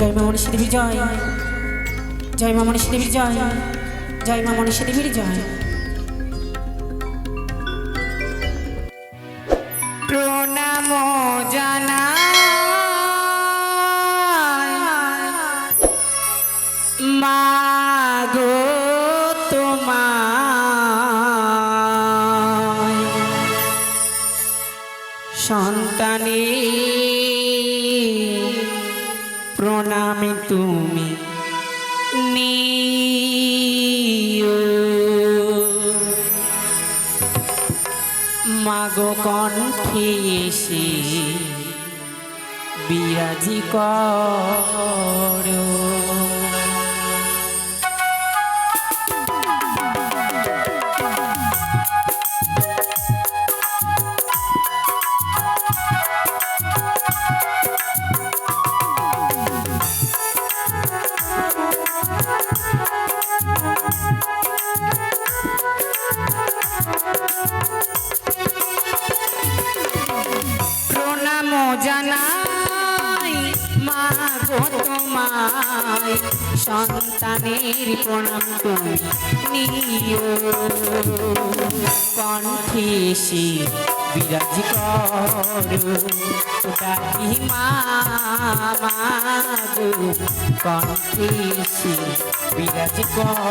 জয় মা মনীষী দেবীর জয়। জয় মা মনীষী দেবীর জয়। জয় মা মনীষী দেবীর জয়। প্রণাম জানা মাগো তোমায়। সন্তানে প্রণামে তুমি মাগো কণ্ঠে বিরাজি করো। সন্তানের প্রণাম তুমি কণ্ঠে এসে বিরাজ করো। কণ্ঠে এসে বিরাজ করো।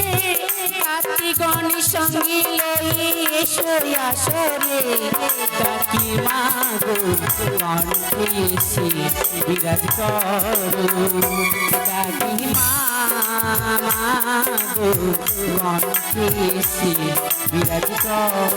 সঙ্গে লয়ে এসো আসরে ডাকি, মা গো এসে বিরাজ করো। ডাকি, মা গো বিরাজ করো।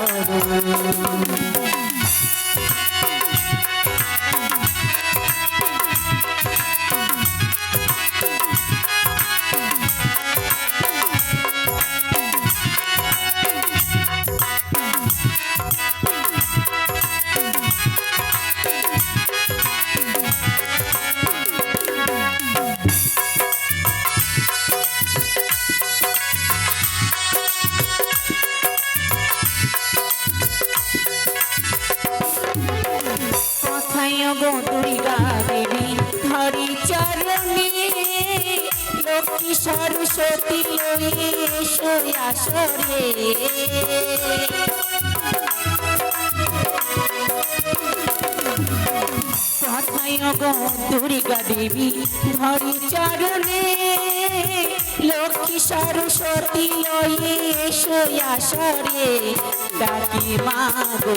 চরণে লক্ষ্মী সরস্বতী দুর্গা দেবী ধরি চরণে লক্ষ্মী সরস্বতী লয়ে ডাকি মা গো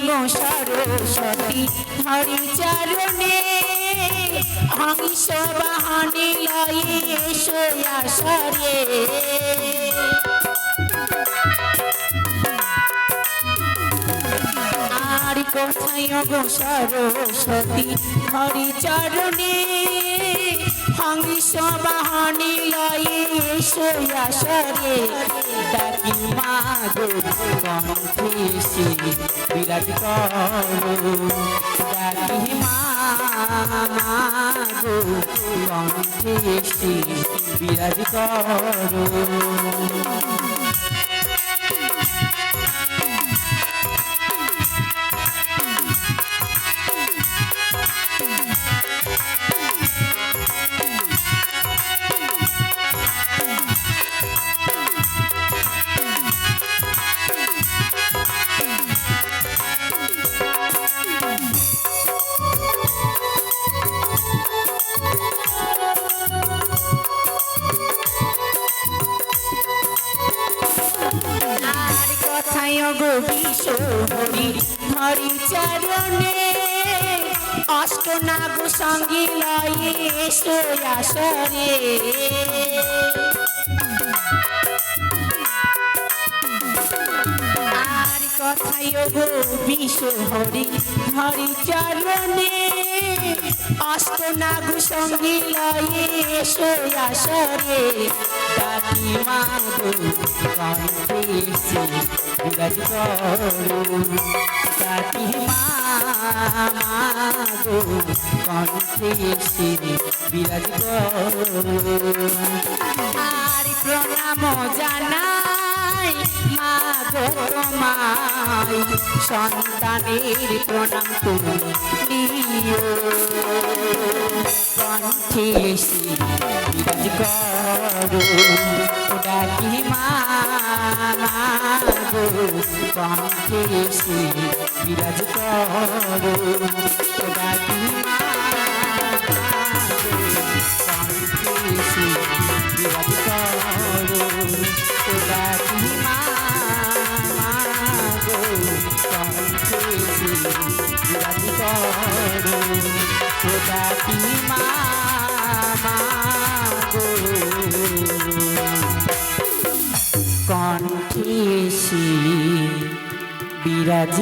গো সরস্বতী হরি চরণে হংস বাহনে লয়ে এসো আসরে আর কোথায় গো সরস্বতী হরি চরণে হংস বাহনে লয়ে আসরে। ডাকি মা গো এসে বিরাজ করো। ডাকি মা গো এসে বিরাজ করো। চরণে অষ্টনাগ সঙ্গী লয়ে এসো আসরে। আর কথায় গো বিশ্বহরি হরি চরণে অষ্টনাগ সঙ্গী লয়ে এসো আসরে। ডাকি মাগো করো বিরাজ আর প্রণাম জানাই মা গো তোমায় সন্তানের প্রণাম তুমি দিও কণ্ঠে এসে বিরাজ করো কণ্ঠে এসে বিরাজ করো ডাকি বিরাজ